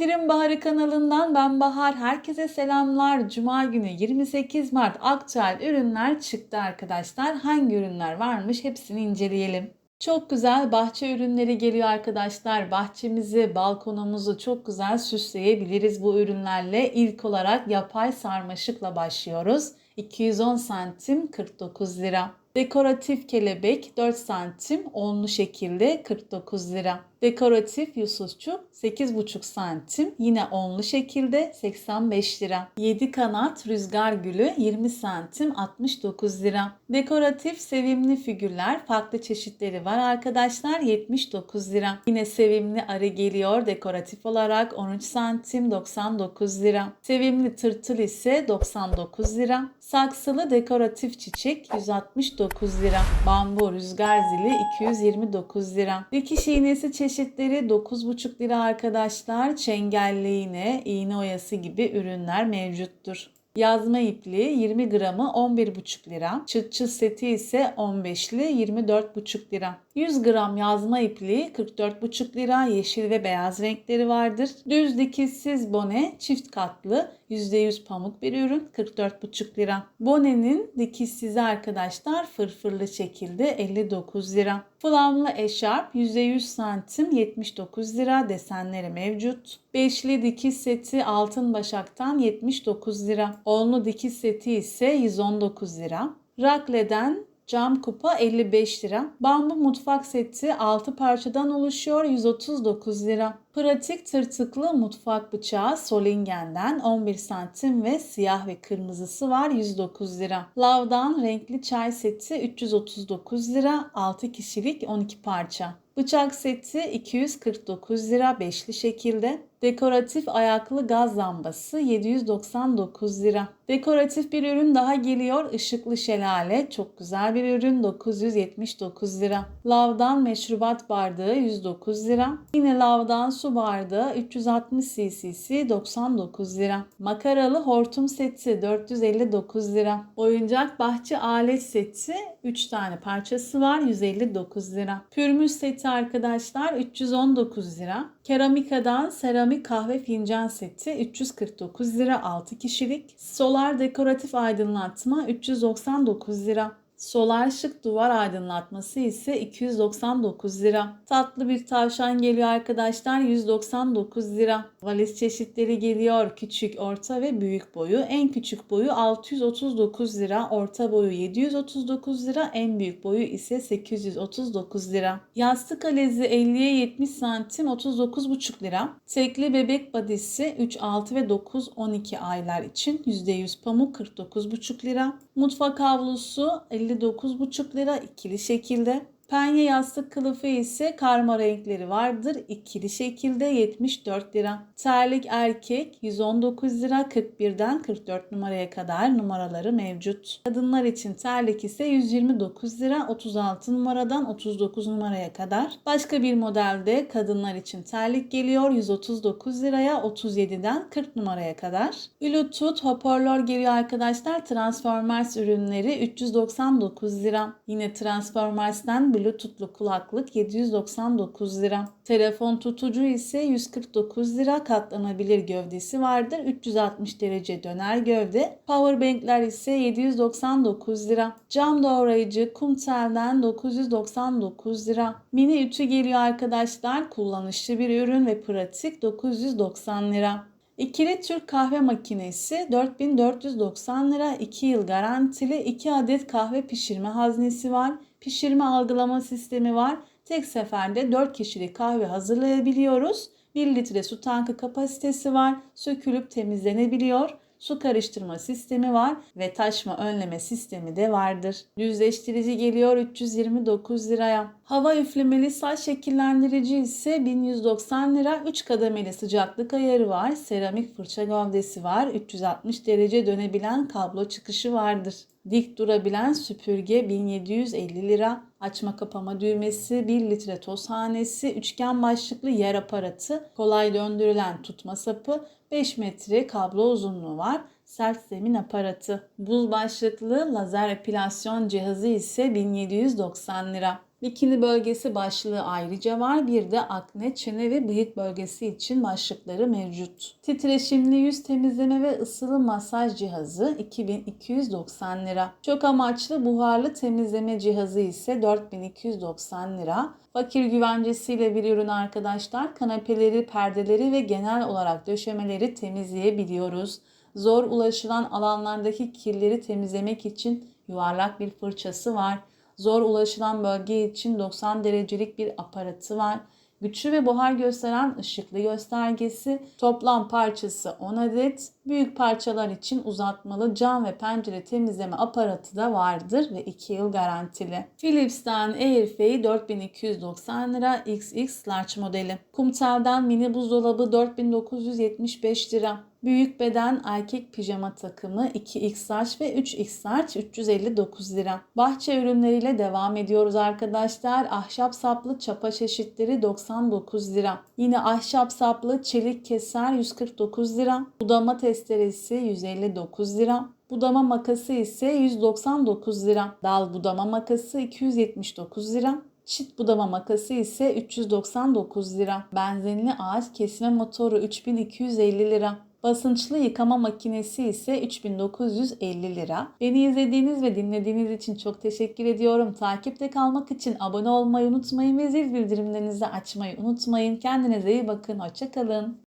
İndirim Baharı kanalından ben Bahar. Herkese selamlar. Cuma günü 28 Mart aktüel ürünler çıktı arkadaşlar. Hangi ürünler varmış hepsini inceleyelim. Çok güzel bahçe ürünleri geliyor arkadaşlar. Bahçemizi, balkonumuzu çok güzel süsleyebiliriz bu ürünlerle. İlk olarak yapay sarmaşıkla başlıyoruz. 210 santim 49 lira. Dekoratif kelebek 4 santim onlu şekilde 49 lira. Dekoratif yusufçuk 8,5 santim yine onlu şekilde 85 lira. 7 kanat rüzgar gülü 20 santim 69 lira. Dekoratif sevimli figürler farklı çeşitleri var arkadaşlar 79 lira. Yine sevimli arı geliyor dekoratif olarak 13 santim 99 lira. Sevimli tırtıl ise 99 lira. Saksılı dekoratif çiçek 169 lira. Bambu rüzgar zili 229 lira. Dikiş iğnesi çeşitleri 9,5 lira arkadaşlar. Çengelli iğne, iğne oyası gibi ürünler mevcuttur. Yazma ipliği 20 gramı 11,5 lira. Çıt çıt seti ise 15'li 24,5 lira. 100 gram yazma ipliği 44,5 lira. Yeşil ve beyaz renkleri vardır. Düz dikişsiz bone çift katlı %100 pamuk bir ürün 44,5 lira. Bonenin dikişsizi arkadaşlar fırfırlı şekilde 59 lira. Flamlı eşarp %100 santim 79 lira desenleri mevcut. Beşli dikiş seti altın başaktan 79 lira. Onlu dikiş seti ise 119 lira. Rakleden cam kupa 55 lira. Bambu mutfak seti 6 parçadan oluşuyor 139 lira. Pratik tırtıklı mutfak bıçağı Solingen'den 11 santim ve siyah ve kırmızısı var 109 lira. Lavdan renkli çay seti 339 lira 6 kişilik 12 parça. Bıçak seti 249 lira beşli şekilde. Dekoratif ayaklı gaz lambası 799 lira. Dekoratif bir ürün daha geliyor. Işıklı şelale çok güzel bir ürün 979 lira. Lavdan meşrubat bardağı 109 lira. Yine lavdan su bardağı 360 cc 99 lira. Makaralı hortum seti 459 lira. Oyuncak bahçe alet seti 3 tane parçası var 159 lira. Pürmüz seti arkadaşlar 319 lira. Keramikadan seramik kahve fincan seti 349 lira 6 kişilik. Solar dekoratif aydınlatma 399 lira. Solar şık duvar aydınlatması ise 299 lira. Tatlı bir tavşan geliyor arkadaşlar 199 lira. Valiz çeşitleri geliyor küçük, orta ve büyük boyu. En küçük boyu 639 lira, orta boyu 739 lira, en büyük boyu ise 839 lira. Yastık alezi 50'ye 70 santim 39,5 lira. Tekli bebek badisi 3, 6 ve 9, 12 aylar için %100 pamuk 49,5 lira. Mutfak havlusu 59,5 lira ikili şekilde. Penye yastık kılıfı ise karma renkleri vardır. ikili şekilde 74 lira. Terlik erkek 119 lira 41'den 44 numaraya kadar numaraları mevcut. Kadınlar için terlik ise 129 lira 36 numaradan 39 numaraya kadar. Başka bir modelde kadınlar için terlik geliyor 139 liraya 37'den 40 numaraya kadar. Bluetooth hoparlör geliyor arkadaşlar. Transformers ürünleri 399 lira. Yine Transformers'ten Bluetooth'lu kulaklık 799 lira. Telefon tutucu ise 149 lira katlanabilir gövdesi vardır. 360 derece döner gövde. Powerbankler ise 799 lira. Cam doğrayıcı Kumtel'den 999 lira. Mini ütü geliyor arkadaşlar. Kullanışlı bir ürün ve pratik 990 lira. İkili Türk kahve makinesi 4490 lira 2 yıl garantili 2 adet kahve pişirme haznesi var. Pişirme algılama sistemi var. Tek seferde 4 kişilik kahve hazırlayabiliyoruz. 1 litre su tankı kapasitesi var. Sökülüp temizlenebiliyor. Su karıştırma sistemi var ve taşma önleme sistemi de vardır. Düzleştirici geliyor 329 liraya. Hava üflemeli saç şekillendirici ise 1190 lira. 3 kademeli sıcaklık ayarı var. Seramik fırça gövdesi var. 360 derece dönebilen kablo çıkışı vardır. Dik durabilen süpürge 1750 lira. Açma kapama düğmesi, 1 litre tozhanesi, üçgen başlıklı yer aparatı, kolay döndürülen tutma sapı, 5 metre kablo uzunluğu var. Sert zemin aparatı. Buz başlıklı lazer epilasyon cihazı ise 1790 lira. Bikini bölgesi başlığı ayrıca var. Bir de akne, çene ve bıyık bölgesi için başlıkları mevcut. Titreşimli yüz temizleme ve ısılı masaj cihazı 2290 lira. Çok amaçlı buharlı temizleme cihazı ise 4290 lira. Fakir güvencesiyle bir ürün arkadaşlar. Kanepeleri, perdeleri ve genel olarak döşemeleri temizleyebiliyoruz. Zor ulaşılan alanlardaki kirleri temizlemek için yuvarlak bir fırçası var. Zor ulaşılan bölge için 90 derecelik bir aparatı var. Güçlü ve buhar gösteren ışıklı göstergesi, toplam parçası 10 adet, büyük parçalar için uzatmalı cam ve pencere temizleme aparatı da vardır ve 2 yıl garantili. Philips'ten Airfryer 4290 lira XX Large modeli. Kumtel'den mini buzdolabı 4975 lira. Büyük beden erkek pijama takımı 2x large ve 3x large 359 lira. Bahçe ürünleriyle devam ediyoruz arkadaşlar. Ahşap saplı çapa çeşitleri 99 lira. Yine ahşap saplı çelik keser 149 lira. Budama testeresi 159 lira. Budama makası ise 199 lira. Dal budama makası 279 lira. Çit budama makası ise 399 lira. Benzinli ağaç kesme motoru 3250 lira. Basınçlı yıkama makinesi ise 3950 lira. Beni izlediğiniz ve dinlediğiniz için çok teşekkür ediyorum. Takipte kalmak için abone olmayı unutmayın ve zil bildirimlerinizi açmayı unutmayın. Kendinize iyi bakın. Hoşçakalın.